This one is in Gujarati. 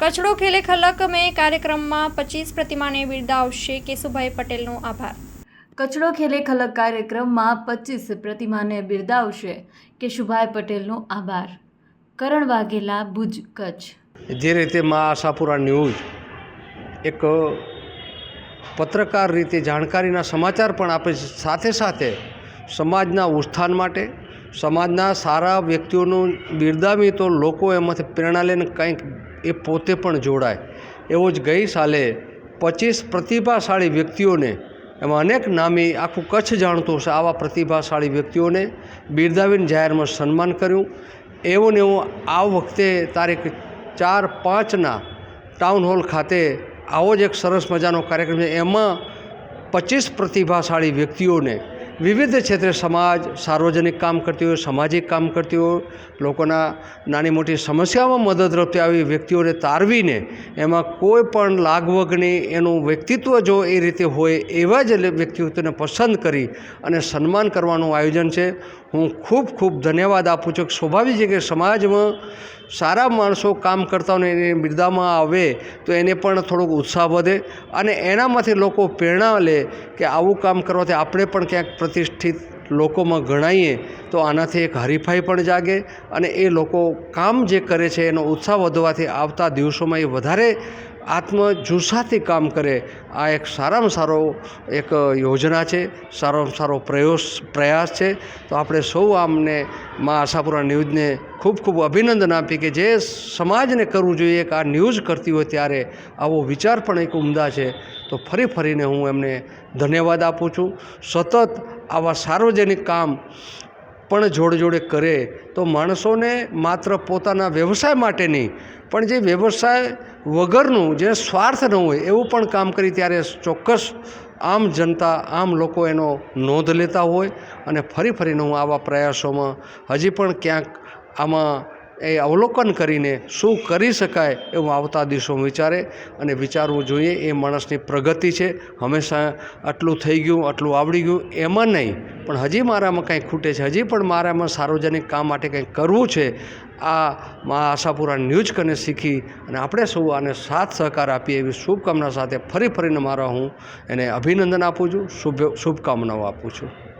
કચડો ખેલે ખલક મેં કાર્યક્રમમાં પચીસ પ્રતિમાને બિરદાવશે કેશુભાઈ પટેલનો આભાર. કચડો ખેલે ખલક કાર્યક્રમમાં પચીસ પ્રતિમાને બિરદાવશે કેશુભાઈ પટેલનો આભાર. કરણ વાઘેલા ભુજ કચ્છ. જે રીતે મા આશાપુરા ન્યૂઝ એક પત્રકાર રીતે જાણકારીના સમાચાર પણ આપે છે સાથે સાથે સમાજના ઉત્થાન માટે સમાજના સારા વ્યક્તિઓનું બિરદાવી તો લોકો એમાંથી પ્રેરણા લઈને કંઈક એ પોતે પણ જોડાય. એવો જ ગઈ સાલે પચીસ પ્રતિભાશાળી વ્યક્તિઓને, એમાં અનેક નામી આખું કચ્છ જાણતું હશે, આવા પ્રતિભાશાળી વ્યક્તિઓને બિરદાવીને જાહેરમાં સન્માન કર્યું. એવું ને એવું આ વખતે તારીખ ચાર પાંચના ટાઉન હોલ ખાતે આવો જ એક સરસ મજાનો કાર્યક્રમ છે. એમાં પચીસ પ્રતિભાશાળી વ્યક્તિઓને વિવિધ ક્ષેત્રે સમાજ સાર્વજનિક કામ કરતી હોય, સામાજિક કામ કરતી હોય, લોકોના નાની મોટી સમસ્યામાં મદદરૂપ આવી વ્યક્તિઓને તારવીને એમાં કોઈ પણ લાગવગની એનું વ્યક્તિત્વ જો એ રીતે હોય એવા જ વ્યક્તિત્વને પસંદ કરી અને સન્માન કરવાનું આયોજન છે. હું ખૂબ ખૂબ ધન્યવાદ આપું છું. કે સ્વાભાવિક છે કે સમાજમાં સારા માણસો કામ કરતા હોય એને બિરદામાં આવે તો એને પણ થોડોક ઉત્સાહ વધે અને એનામાંથી લોકો પ્રેરણા લે કે આવું કામ કરવાથી આપણે પણ ક્યાંક પ્રતિષ્ઠિત લોકોમાં ગણાઈએ તો આનાથી એક હરીફાઈ પણ જાગે અને એ લોકો કામ જે કરે છે એનો ઉત્સાહ વધવાથી આવતા દિવસોમાં એ વધારે આત્મજુસ્સાથી કામ કરે, આ એક સારામાં સારો એક યોજના છે, સારામાં સારો પ્રયોસ, પ્રયાસ છે. તો આપણે સૌ આમને મા આશાપુરા ન્યૂઝને ખૂબ ખૂબ અભિનંદન આપી કે જે સમાજને કરવું જોઈએ કે આ ન્યૂઝ કરતી હોય ત્યારે આવો વિચાર પણ એક ઉમદા છે. તો ફરી ફરીને હું એમને ધન્યવાદ આપું છું. સતત આવા સાર્વજનિક કામ પણ જોડે જોડે કરે, તો માણસોને માત્ર પોતાના વ્યવસાય માટે નહીં પણ જે વ્યવસાય વગરનું, જે સ્વાર્થ ન હોય, એવું પણ કામ કરી ત્યારે ચોક્કસ આમ જનતા, આમ લોકો એનો નોંધ લેતા હોય અને ફરી ફરીને હું આવા પ્રયાસોમાં હજી પણ ક્યાંક આમાં એ અવલોકન કરીને શું કરી શકાય એવું આવતા દિવસોમાં વિચારે અને વિચારવું જોઈએ. એ માણસની પ્રગતિ છે. હંમેશા આટલું થઈ ગયું, આટલું આવડી ગયું, એમાં નહીં. પણ હજી મારામાં કંઈ ખૂટે છે. હજી પણ મારામાં સાર્વજનિક કામ માટે કંઈક કરવું છે આ મા આશાપુરા ન્યૂઝ કને શીખી અને આપણે સૌ આને સાથ સહકાર આપીએ એવી શુભકામના સાથે ફરી ફરીને મારા હું એને અભિનંદન આપું છું શુભ શુભકામનાઓ આપું છું.